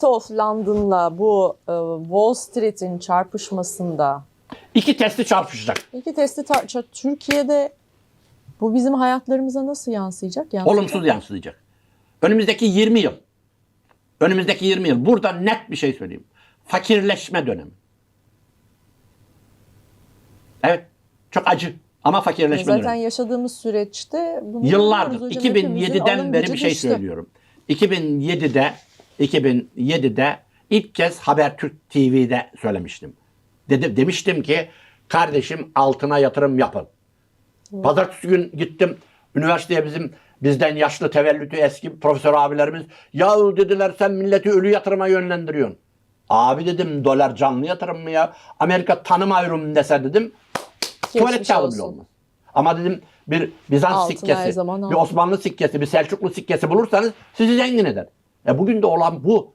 City of London'la bu e, Wall Street'in çarpışmasında İki testi çarpışacak. iki testi tar- ça- Türkiye'de bu bizim hayatlarımıza nasıl yansıyacak? Yansıyacak. Olumsuz yansıyacak. Önümüzdeki 20 yıl. Önümüzdeki 20 yıl. Burada net bir şey söyleyeyim. Fakirleşme dönemi. Evet. Çok acı ama fakirleşme Zaten dönemi. yaşadığımız süreçte bunu Yıllardır görüyoruz hocam. Hepimizin 2007'den alın beri gücü bir şey düştü. söylüyorum. 2007'de 2007'de ilk kez Habertürk TV'de söylemiştim. Dedi, demiştim ki kardeşim altına yatırım yapın. Pazartesi gün gittim üniversiteye bizim bizden yaşlı tevellütü eski profesör abilerimiz ya dediler sen milleti ölü yatırıma yönlendiriyorsun. Abi dedim dolar canlı yatırım mı ya? Amerika tanımıyorum dese dedim tuvalet kağıdı bile olmaz. Ama dedim bir Bizans Altın sikkesi, bir. Osmanlı sikkesi, bir Selçuklu sikkesi bulursanız sizi zengin eder. E bugün de olan bu.